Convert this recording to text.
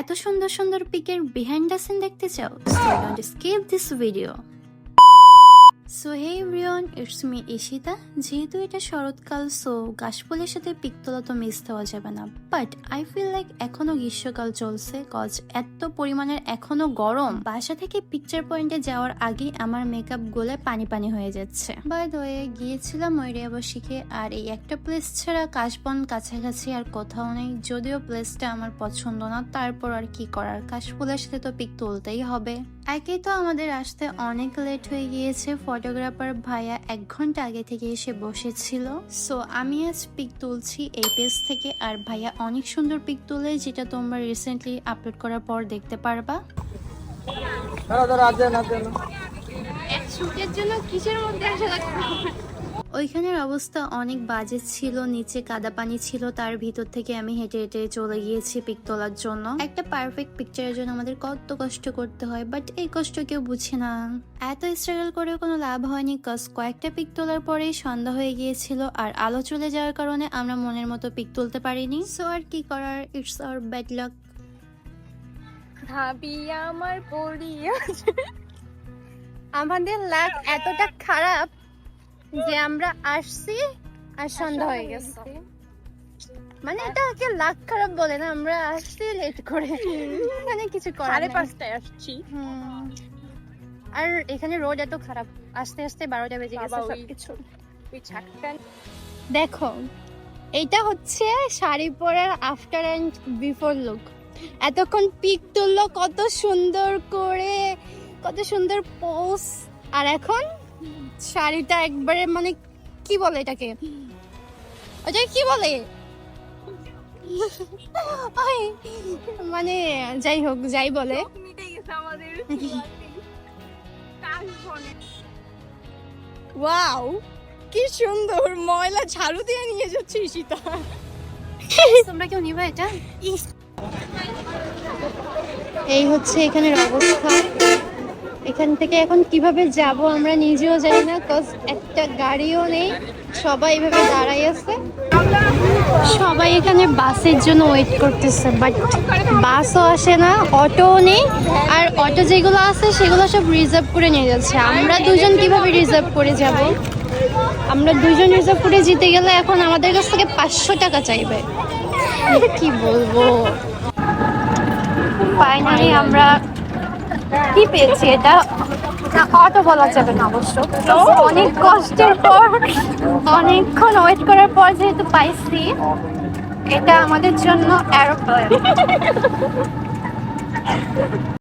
এত সুন্দর সুন্দর পিকের বিহাইন্ড দ্য সিন দেখতে চাও? Don't skip this video so hey it's me Ishita যেহেতু এটা শরৎকাল সো গাছফুলের সাথে পিক তোলা তো মিস দেওয়া যাবে না। বাট আই ফিল লাইক এখনও গ্রীষ্মকাল চলছে কজ এত পরিমাণের এখনও গরম। বাসা থেকে পিকচার পয়েন্টে যাওয়ার আগে আমার মেকআপ গোলে পানি পানি হয়ে যাচ্ছে। বাই হয়ে গিয়েছিলাম ময়ূরিয়াবাসীকে আর এই একটা প্লেস ছাড়া কাশবন কাছাকাছি আর কোথাও নেই। যদিও প্লেসটা আমার পছন্দ না, তারপর আর কি করার? কাশফুলের সাথে তো পিক তুলতেই হবে। একেই তো আমাদের আসতে অনেক লেট হয়ে গিয়েছে ফটোগ্রাফার ভাইয়া এক ঘণ্টা আগে থেকে এসে বসেছিল। সো আমি আজ পিক তুলছি এই পেজ থেকে। আর ভাইয়া অনেক সুন্দর পিক তুলে যেটা তোমরা রিসেন্টলি আপলোড করার পর দেখতে পারবা। জন্য কিসের মধ্যে আসা লাগবে? ওইখানের অবস্থা অনেক বাজে ছিল, নিচে কাদা পানি ছিল, তার ভিতর থেকে আমি হেঁটে হেঁটে চলে গিয়েছি পিক তোলার জন্য। একটা পারফেক্ট পিকচারের জন্য আমাদের কত কষ্ট করতে হয় বাট এই কষ্ট কেউ বুঝে না। এত স্ট্রাগল করে কোনো লাভ হয়নি কজ কয়েকটা পিক তোলার পরেই সন্ধ্যা হয়ে গিয়েছিল, আর আলো চলে যাওয়ার কারণে আমরা মনের মতো পিক তুলতে পারিনি। সো আর কি করার ইটস আওয়ার ব্যাড লাক ভাবি আমার পড়িয়া আমাদের লাক এতটা খারাপ যে আমরা আসছি আর সন্ধ্যা হয়ে গেছে। মানে এটাকে খারাপ বলে না আমরা আসছি লেট করে। মানে কিছু করার সাড়ে পাঁচটায় আসছি। আর এখানে রোড এত খারাপ আস্তে আস্তে বারোটা বেজে গেছে সবকিছু। দেখো এটা হচ্ছে শাড়ি পরার আফটার অ্যান্ড বিফোর লুক এতক্ষণ পিক তুললো কত সুন্দর করে কত সুন্দর পোজ আর এখন শাড়িটা একবারে মানে কি বলে এটাকে? ওটা কি বলে? মানে যাই হোক যাই বলে। ওয়াও কি সুন্দর ময়লা ঝাড়ু দিয়ে নিয়ে যাচ্ছে ঈশিতা তোমরা কেউ নিবা এটা? এই হচ্ছে এখানের অবস্থা। এখান থেকে এখন কীভাবে যাব আমরা নিজেও জানি না কজ একটা গাড়িও নেই, সবাই এভাবে দাঁড়াই আছে। সবাই এখানে বাসের জন্য ওয়েট করতেছে বাট বাসও আসে না, অটোও নেই, আর অটো যেগুলো আছে সেগুলো সব রিজার্ভ করে নিয়ে যাচ্ছে। আমরা দুজন কীভাবে রিজার্ভ করে যাব? আমরা দুজন রিজার্ভ করে জিতে গেলে এখন আমাদের কাছ থেকে পাঁচশো টাকা চাইবে। কি বলব? ফাইনালি আমরা কি পেয়েছি এটা? না অটো বলা যাবে না অবশ্য। অনেক কষ্টের পর অনেকক্ষণ ওয়েট করার পর যেহেতু পাইছি এটা আমাদের জন্য অ্যারোপ্লেন